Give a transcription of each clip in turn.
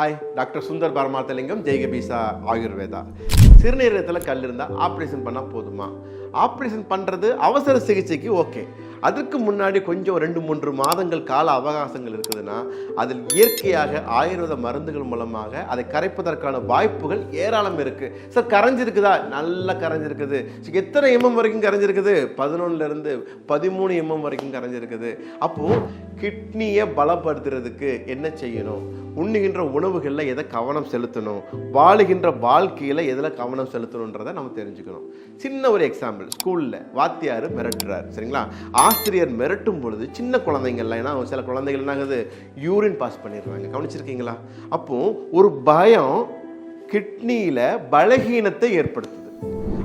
Hi doctor Sundar Paramarthalingam ஜெய்கபீசா Ayurveda சிறுநீரகத்தில் கல் இருந்தால் ஆப்ரேஷன் பண்ணால் போதுமா? ஆப்ரேஷன் பண்ணுறது அவசர சிகிச்சைக்கு ஓகே அதுக்கு முன்னாடி கொஞ்சம் ரெண்டு மூன்று மாதங்கள் கால அவகாசங்கள் இருக்குதுன்னா அதில் இயற்கையாக ஆயுர்வேத மருந்துகள் மூலமாக அதை கரைப்பதற்கான வாய்ப்புகள் ஏராளம் இருக்குது சார் கரைஞ்சிருக்குதா? நல்லா கரைஞ்சிருக்குது. எத்தனை எம்எம் வரைக்கும் கரைஞ்சிருக்குது? பதினொன்னுலேருந்து பதிமூணு எம்எம் வரைக்கும் கரைஞ்சிருக்குது. அப்போது கிட்னியை பலப்படுத்துறதுக்கு என்ன செய்யணும்? உண்ணுகின்ற உணவுகளில் எதை கவனம் செலுத்தணும்? வாழுகின்ற வாழ்க்கையில் எதில் கவனம் செலுத்தணுன்றதை நம்ம தெரிஞ்சுக்கணும். சின்ன ஒரு எக்ஸாம்பிள் ஸ்கூலில் வாத்தியார் மிரட்டுறார் சரிங்களா? ஆசிரியர் மிரட்டும் பொழுது சின்ன குழந்தைங்கள்லாம் ஏன்னா சில குழந்தைகள் என்னாகுது? யூரின் பாஸ் பண்ணிடுறாங்க. கவனிச்சிருக்கீங்களா? அப்போ ஒரு பயம் கிட்னியில் பலகீனத்தை ஏற்படுத்துது.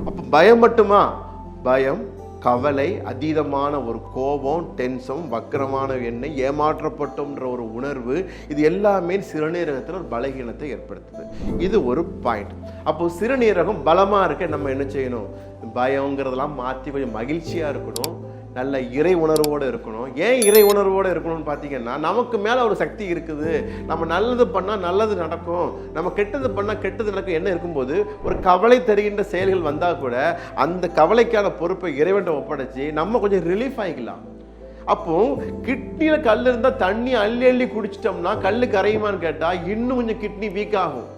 அப்போ பயம் மட்டுமா? பயம் கவலை அதீதமான ஒரு கோபம் டென்ஷன் வக்கரமான எண்ணெய் ஏமாற்றப்பட்டோம்ன்ற ஒரு உணர்வு இது எல்லாமே சிறுநீரகத்தில் ஒரு பலகீனத்தை ஏற்படுத்துது. இது ஒரு பாயிண்ட் அப்போ சிறுநீரகம் பலமாக இருக்க நம்ம என்ன செய்யணும்? பயங்கிறதெல்லாம் மாற்றி கொஞ்சம் மகிழ்ச்சியாக இருக்கணும். நல்ல இறை உணர்வோடு இருக்கணும். ஏன் இறை உணர்வோடு இருக்கணும்னு பார்த்தீங்கன்னா நமக்கு மேலே ஒரு சக்தி இருக்குது. நம்ம நல்லது பண்ணால் நல்லது நடக்கும். நம்ம கெட்டது பண்ணால் கெட்டது நடக்கும் என்ன இருக்கும்போது ஒரு கவலை தருகின்ற செயல்கள் வந்தால் கூட அந்த கவலைக்கான பொறுப்பை இறைவன்ட்ட ஒப்படைச்சு நம்ம கொஞ்சம் ரிலீஃப் ஆகிக்கலாம் அப்போ கிட்னியில் கல் இருந்தால் தண்ணி அள்ளி அள்ளி குடிச்சிட்டோம்னா கல் கரையுமான்னு கேட்டால் இன்னும் கொஞ்சம் கிட்னி வீக் ஆகும்.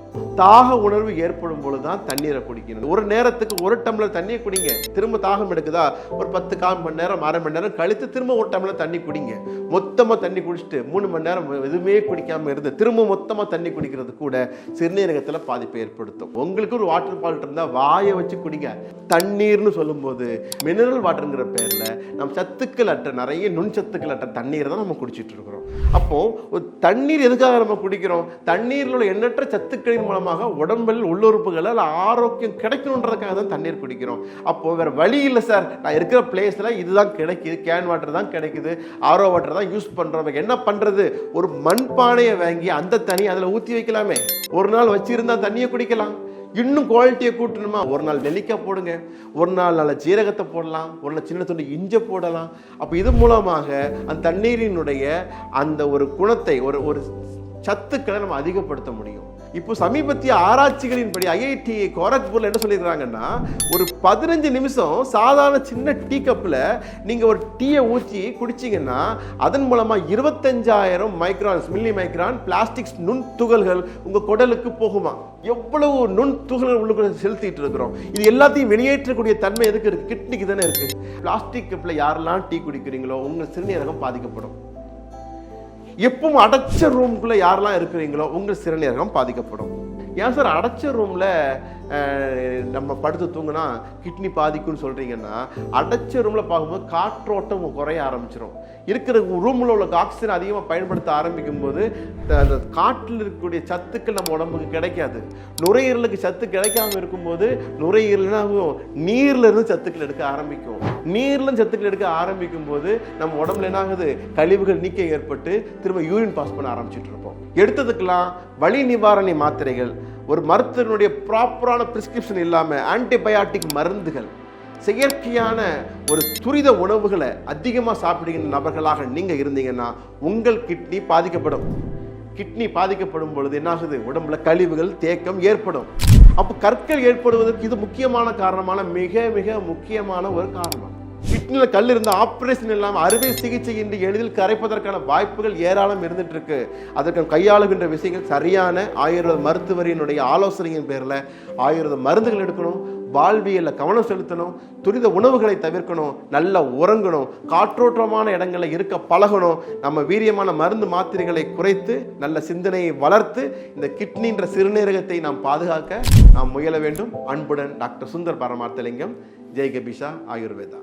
தாக உணர்வு ஏற்படும் பொழுது தான் தண்ணீரை குடிக்கணும். ஒரு நேரத்துக்கு ஒரு டம்ளர் தண்ணியை குடிங்க. திரும்ப தாகம் எடுக்குதா? ஒரு பத்து கால் மணி நேரம் அரை மணி நேரம் கழித்து திரும்ப ஒரு டம்ளர் தண்ணி குடிங்க. மொத்தமாக தண்ணி குடிச்சிட்டு மூணு மணி நேரம் எதுவுமே குடிக்காம இருந்து திரும்ப மொத்தமாக தண்ணி குடிக்கிறது கூட சிறுநீரகத்தில் பாதிப்பை ஏற்படுத்தும். உங்களுக்கு ஒரு வாட்டர் பால்ட் இருந்தால் வாயை வச்சு குடிங்க. தண்ணீர்னு சொல்லும்போது மினரல் வாட்டருங்கிற பேரில் நம்ம சத்துக்கள் அற்ற நிறைய நுண் சத்துக்கள் அற்ற தண்ணீரை தான் நம்ம குடிச்சிட்டு இருக்கிறோம். அப்போ ஒரு தண்ணீர் எதுக்காக நம்ம குடிக்கிறோம்? தண்ணீரில் உள்ள எண்ணற்ற சத்துக்களின் மூலமாக உடம்பில் உள்ளுறுப்புகளால் ஆரோக்கியம் கிடைக்கணுன்றதுக்காக தான் தண்ணீர் குடிக்கிறோம். அப்போ வேற வழி இல்லை சார். நான் இருக்கிற பிளேஸில் இதுதான் கிடைக்குது கேன் வாட்டர் தான் கிடைக்குது ஆரோ வாட்டர் தான் யூஸ் பண்ணுறோம் என்ன பண்ணுறது ஒரு மண்பானையை வாங்கி அந்த தண்ணி அதில் ஊற்றி வைக்கலாமே. ஒரு நாள் வச்சிருந்தா தண்ணியை குடிக்கலாம். இன்னும் குவாலிட்டியை கூட்டணுமா? ஒரு நாள் நெல்லிக்காய் போடுங்க. ஒரு நாள் நல்ல ஜீரகத்தை போடலாம். ஒரு நாள் சின்ன துண்டு இஞ்சை போடலாம். அப்போ இது மூலமாக அந்த தண்ணீரினுடைய அந்த ஒரு குணத்தை ஒரு ஒரு சத்துக்களை நம்ம அதிகப்படுத்த முடியும். இப்போ சமீபத்திய ஆராய்ச்சிகளின்படி ஐஐடி கோரக்பூரில் என்ன சொல்லியிருக்காங்கன்னா ஒரு பதினஞ்சு நிமிஷம் சாதாரண சின்ன டீ கப்பில் நீங்கள் ஒரு டீயை ஊற்றி குடிச்சீங்கன்னா அதன் மூலமாக இருபத்தஞ்சாயிரம் மைக்ரான்ஸ் மில்லி மைக்ரான் பிளாஸ்டிக்ஸ் நுண் துகள்கள் உங்கள் குடலுக்கு போகுமா? எவ்வளவு நுண் துகள்கள் உள்ளுக்குள்ள செலுத்திட்டு இருக்கிறோம். இது எல்லாத்தையும் வெளியேற்றக்கூடிய தன்மை எதுக்கு இருக்குது கிட்னிக்கு தானே இருக்குது பிளாஸ்டிக் கப்பில் யாரெல்லாம் டீ குடிக்கிறீங்களோ உங்கள் சிறுநீரகம் பாதிக்கப்படும். எப்பவும் அடைச்ச ரூம்குள்ள யாரெல்லாம் இருக்கிறீங்களோ உங்கள் சிறுநீரகம் பாதிக்கப்படும். ஏன் சார் அடைச்ச ரூமில் நம்ம படுத்து தூங்கினா கிட்னி பாதிக்கும்னு சொல்கிறீங்கன்னா அடைச்ச ரூமில் பார்க்கும்போது காற்றோட்டம் குறைய ஆரம்பிச்சிடும் இருக்கிற ரூமில் உள்ள ஆக்சிஜன் அதிகமாக பயன்படுத்த ஆரம்பிக்கும் போது அந்த காற்றில் இருக்கக்கூடிய சத்துக்கள் நம்ம உடம்புக்கு கிடைக்காது. நுரையீரலுக்கு சத்து கிடைக்காம இருக்கும்போது நுரையீரல் என்ன இருந்து சத்துக்கள் எடுக்க ஆரம்பிக்கும். நீரிலும் சத்துக்கள் எடுக்க ஆரம்பிக்கும் போது நம்ம உடம்புல என்ன ஆகுது கழிவுகள் நீக்க ஏற்பட்டு திரும்ப யூரின் பாஸ் பண்ண ஆரம்பிச்சுட்டு இருப்போம். எடுத்ததுக்கெல்லாம் வலி நிவாரணி மாத்திரைகள் ஒரு மருத்துவனுடைய ப்ராப்பரான பிரிஸ்கிரிப்ஷன் இல்லாமல் ஆன்டிபயாட்டிக் மருந்துகள் செயற்கையான ஒரு துரித உணவுகளை அதிகமாக சாப்பிடுகின்ற நபர்களாக நீங்கள் இருந்தீங்கன்னா உங்கள் கிட்னி பாதிக்கப்படும். கிட்னி பாதிக்கப்படும் பொழுது என்னாகுது? உடம்புல கழிவுகள் தேக்கம் ஏற்படும். அப்போ கற்கள் ஏற்படுவதற்கு இது முக்கியமான காரணமான மிக மிக முக்கியமான ஒரு காரணம். கிட்னியில் கல் இருந்த ஆப்ரேஷன் இல்லாமல் அறுவை சிகிச்சை இன்றி எளிதில் கரைப்பதற்கான வாய்ப்புகள் ஏராளம் இருந்துட்டு இருக்கு அதற்கு கையாளுகின்ற விஷயங்கள் சரியான ஆயுர்வேத மருத்துவரினுடைய ஆலோசனையின் பேரில் ஆயுர்வேத மருந்துகள் எடுக்கணும் வாழ்வியலில் கவனம் செலுத்தணும் துரித உணவுகளை தவிர்க்கணும் நல்லா உறங்கணும் காற்றோட்டமான இடங்களில் இருக்க பழகணும் நம்ம வீரியமான மருந்து மாத்திரைகளை குறைத்து நல்ல சிந்தனையை வளர்த்து இந்த கிட்னின்ற சிறுநீரகத்தை நாம் பாதுகாக்க நாம் முயல வேண்டும். அன்புடன் டாக்டர் சுந்தர் பரமார்த்தலிங்கம். ஜெய் கபிஷா ஆயுர்வேதா.